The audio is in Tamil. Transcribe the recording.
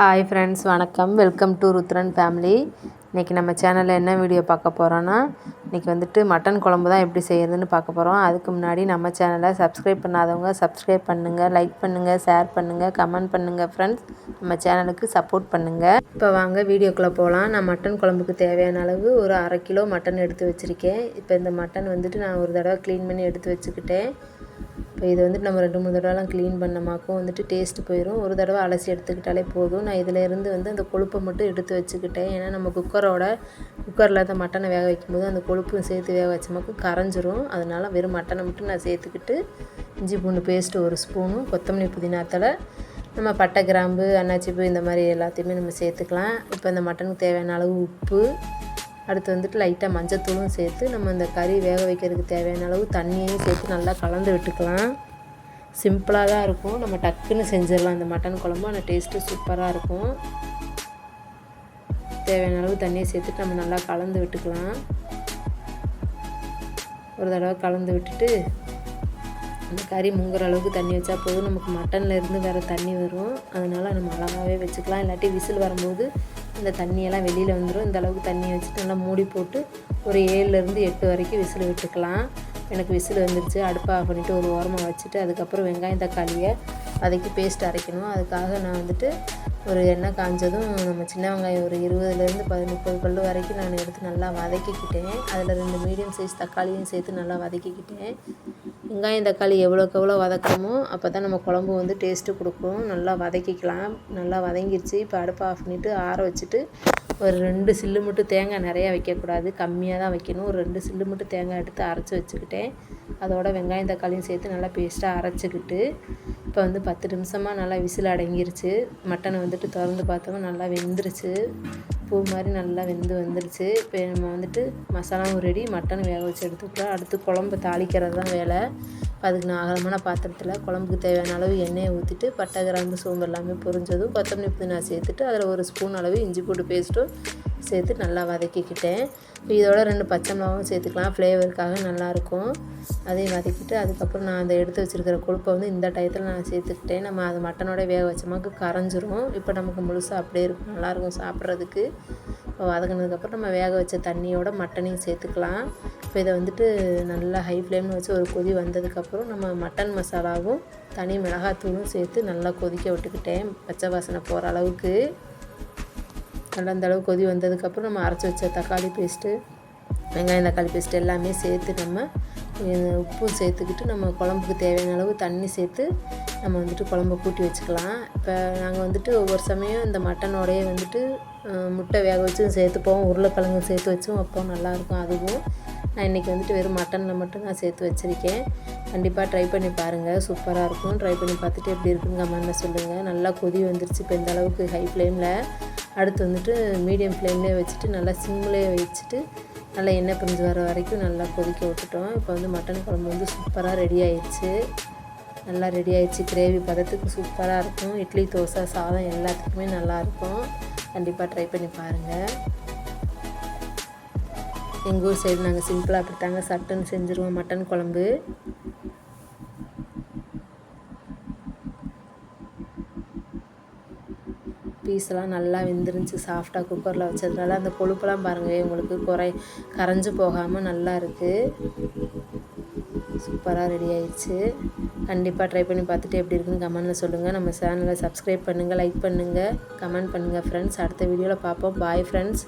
ஹாய் ஃப்ரெண்ட்ஸ் வணக்கம். வெல்கம் டு ருத்ரன் ஃபேமிலி இன்றைக்கி நம்ம சேனலில் என்ன வீடியோ பார்க்க போகிறோன்னா இன்றைக்கி வந்துட்டு மட்டன் குழம்பு தான் எப்படி செய்கிறதுன்னு பார்க்க போகிறோம் அதுக்கு முன்னாடி நம்ம சேனலை சப்ஸ்கிரைப் பண்ணாதவங்க சப்ஸ்கிரைப் பண்ணுங்கள் லைக் பண்ணுங்கள் ஷேர் பண்ணுங்கள் கமெண்ட் பண்ணுங்கள் ஃப்ரெண்ட்ஸ் நம்ம சேனலுக்கு சப்போர்ட் பண்ணுங்கள் இப்போ வாங்க வீடியோக்குள்ளே போகலாம் நான் மட்டன் குழம்புக்கு தேவையான அளவு ஒரு அரை கிலோ மட்டன் எடுத்து வச்சுருக்கேன். இப்போ இந்த மட்டன் வந்துட்டு நான் ஒரு தடவை க்ளீன் பண்ணி எடுத்து வச்சுக்கிட்டேன். இப்போ இது வந்துட்டு நம்ம ரெண்டு மூணு தடவைலாம் க்ளீன் பண்ணமாக்கும் வந்துட்டு டேஸ்ட்டு போயிடும் ஒரு தடவை அலசி எடுத்துக்கிட்டாலே போதும். நான் இதில் இருந்து வந்து அந்த கொழுப்பை மட்டும் எடுத்து வச்சுக்கிட்டேன். ஏன்னா நம்ம குக்கரோட குக்கரில் அந்த மட்டனை வேக வைக்கும்போது அந்த கொழுப்பும் சேர்த்து வேக வச்சமாக்கும் கரைஞ்சிரும். அதனால் வெறும் மட்டனை மட்டும் நான் சேர்த்துக்கிட்டு இஞ்சி பூண்டு பேஸ்ட்டு ஒரு ஸ்பூனும் கொத்தமல்லி புதினாத்தலை நம்ம பட்டை கிராம்பு அன்னாச்சிப்பூ இந்த மாதிரி எல்லாத்தையுமே நம்ம சேர்த்துக்கலாம். இப்போ இந்த மட்டனுக்கு தேவையான அளவு உப்பு அடுத்து வந்துட்டு லைட்டாக மஞ்சத்தூளும் சேர்த்து நம்ம இந்த கறி வேக வைக்கிறதுக்கு தேவையான அளவு தண்ணியையும் சேர்த்து நல்லா கலந்து விட்டுக்கலாம். சிம்பிளாக தான் இருக்கும். நம்ம டக்குன்னு செஞ்சிடலாம் இந்த மட்டன் குழம்பு. ஆனால் டேஸ்ட்டு சூப்பராக இருக்கும். தேவையான அளவு தண்ணியை சேர்த்துட்டு நம்ம நல்லா கலந்து விட்டுக்கலாம். ஒரு தடவை கலந்து விட்டுட்டு அந்த கறி முங்குற அளவுக்கு தண்ணி வச்சா போதும். நமக்கு மட்டனில் இருந்து வேறு தண்ணி வரும். அதனால் நம்ம அழகாகவே வச்சுக்கலாம். இல்லாட்டி விசில் வரும்போது இந்த தண்ணியெல்லாம் வெளியில் வந்துடும் இந்த அளவுக்கு தண்ணி வச்சுட்டு நல்லா மூடி போட்டு ஒரு ஏழுலேருந்து எட்டு வரைக்கும் விசில் விட்டுக்கலாம். எனக்கு விசில் வந்துருச்சு. அடுப்பை ஆஃப் பண்ணிவிட்டு ஒரு ஓரமாக வச்சுட்டு அதுக்கப்புறம் வெங்காயம் தக்காளியை அதுக்கு பேஸ்ட் அரைக்கணும். அதுக்காக நான் வந்துட்டு ஒரு எண்ணெய் காஞ்சதும் நம்ம சின்ன வெங்காயம் ஒரு இருபதுலேருந்து பதி முப்பது வரைக்கும் நான் எடுத்து நல்லா வதக்கிக்கிட்டேன். அதில் ரெண்டு மீடியம் சைஸ் தக்காளியும் சேர்த்து நல்லா வதக்கிக்கிட்டேன். வெங்காயம் தக்காளி எவ்வளோக்கு எவ்வளோ வதக்கணுமோ அப்போ தான் நம்ம குழம்பு வந்து டேஸ்ட்டு கொடுக்கும். நல்லா வதக்கிக்கலாம். நல்லா வதங்கிருச்சு. இப்போ அடுப்பை ஆஃப் பண்ணிவிட்டு ஆற வச்சுட்டு ஒரு ரெண்டு சில்லு மட்டும் தேங்காய் நிறையா வைக்கக்கூடாது. கம்மியாக தான் வைக்கணும். ஒரு ரெண்டு சில்லு மட்டும் தேங்காய் எடுத்து அரைச்சி வச்சுக்கிட்டேன். அதோட வெங்காயம் தக்காளியும் சேர்த்து நல்லா பேஸ்ட்டாக அரைச்சிக்கிட்டு இப்போ வந்து பத்து நிமிஷமாக நல்லா விசில் அடங்கிருச்சு. மட்டனை வந்துட்டு திறந்து பார்த்தோம். நல்லா வெந்துருச்சு. பூ மாதிரி நல்லா வெந்து வந்துருச்சு. இப்போ நம்ம வந்துட்டு மசாலாவும் ரெடி மட்டன் வேக வச்சு எடுத்துக்கலாம். அடுத்து குழம்பு தாளிக்கிறது தான் வேலை. அதுக்கு நான் அகலமான பாத்திரத்தில் குழம்புக்கு தேவையான அளவு எண்ணெயை ஊற்றிட்டு பட்டை கிராம்பு சோம்பு எல்லாமே பொரிஞ்சதும் கொத்தமல்லி புதினா சேர்த்துட்டு அதில் ஒரு ஸ்பூன் அளவு இஞ்சி போட்டு பேஸ்ட்டும் சேர்த்து நல்லா வதக்கிக்கிட்டேன். இப்போ இதோட ரெண்டு பச்சை மிளகாவும் சேர்த்துக்கலாம். ஃப்ளேவருக்காக நல்லாயிருக்கும் அதையும் வதக்கிட்டு அதுக்கப்புறம் நான் அந்த எடுத்து வச்சுருக்கிற கொழுப்பை வந்து இந்த டயத்தில் நான் சேர்த்துக்கிட்டேன். நம்ம அது மட்டனோட வேக வச்சமாக்கு கரைஞ்சிரும். இப்போ நமக்கு முழுசாக அப்படியே இருக்கும். நல்லாயிருக்கும் சாப்பிட்றதுக்கு. இப்போ வதங்கினதுக்கப்புறம் நம்ம வேக வச்ச தண்ணியோட மட்டனையும் சேர்த்துக்கலாம். இப்போ இதை வந்துட்டு நல்லா ஹை ஃப்ளேமில் வச்சு ஒரு கொதி வந்ததுக்கப்புறம் நம்ம மட்டன் மசாலாவும் தனி மிளகாத்தூளும் சேர்த்து நல்லா கொதிக்க விட்டுக்கிட்டேன். பச்சை வாசனை போகிற அளவுக்கு. நல்லா அந்த அளவு கொதி வந்ததுக்கப்புறம் நம்ம அரைச்சி வச்ச தக்காளி பேஸ்ட்டு வெங்காயம் தக்காளி பேஸ்ட்டு எல்லாமே சேர்த்து நம்ம உப்பும் சேர்த்துக்கிட்டு நம்ம குழம்புக்கு தேவையான அளவு தண்ணி சேர்த்து நம்ம வந்துட்டு குழம்ப கூட்டி வச்சுக்கலாம். இப்போ நாங்கள் வந்துட்டு ஒவ்வொரு சமயம் இந்த மட்டனோடையே வந்துட்டு முட்டை வேக வச்சும் சேர்த்துப்போம். உருளைக்கிழங்கு சேர்த்து வச்சும் வைப்போம். நல்லாயிருக்கும் அதுவும் நான் இன்றைக்கி வந்துட்டு வெறும் மட்டனில் மட்டும் நான் சேர்த்து வச்சுருக்கேன். கண்டிப்பாக ட்ரை பண்ணி பாருங்கள் சூப்பராக இருக்கும். ட்ரை பண்ணி பார்த்துட்டு எப்படி இருக்குன்னு கமெண்ட்டில் சொல்லுங்கள் நல்லா கொதி வந்துருச்சு இப்போ இந்த அளவுக்கு ஹை ஃப்ளேமில் அடுத்து வந்துட்டு மீடியம் ஃப்ளேம்லேயே வச்சுட்டு நல்லா சிம்லேயே வச்சுட்டு நல்லா எண்ணெய் பிரிஞ்சு வர வரைக்கும் நல்லா கொதிக்க விட்டுட்டோம். இப்போ வந்து மட்டன் குழம்பு வந்து சூப்பராக ரெடி ஆயிடுச்சு நல்லா ரெடி ஆயிடுச்சு கிரேவி பதத்துக்கு சூப்பராக இருக்கும். இட்லி தோசை சாதம் எல்லாத்துக்குமே நல்லாயிருக்கும் கண்டிப்பாக ட்ரை பண்ணி பாருங்கள் எங்கள் ஊர் சைடு நாங்கள் சிம்பிளாக அப்படித்தாங்க சட்டுன்னு செஞ்சுருவோம். மட்டன் குழம்பு. பீஸ்லாம் நல்லா வெந்துருந்துச்சு. சாஃப்டாக குக்கரில் வச்சதுனால அந்த கொழுப்பெல்லாம் பாருங்கள் உங்களுக்கு குறை கரைஞ்சி போகாமல் நல்லா இருக்குது சூப்பராக ரெடி ஆயிடுச்சு. கண்டிப்பாக ட்ரை பண்ணி பார்த்துட்டு எப்படி இருக்குன்னு கமெண்ட்டில் சொல்லுங்கள் நம்ம சேனலை சப்ஸ்கிரைப் பண்ணுங்கள் லைக் பண்ணுங்கள் கமெண்ட் பண்ணுங்கள் ஃப்ரெண்ட்ஸ் அடுத்த வீடியோவில் பார்ப்போம். Bye friends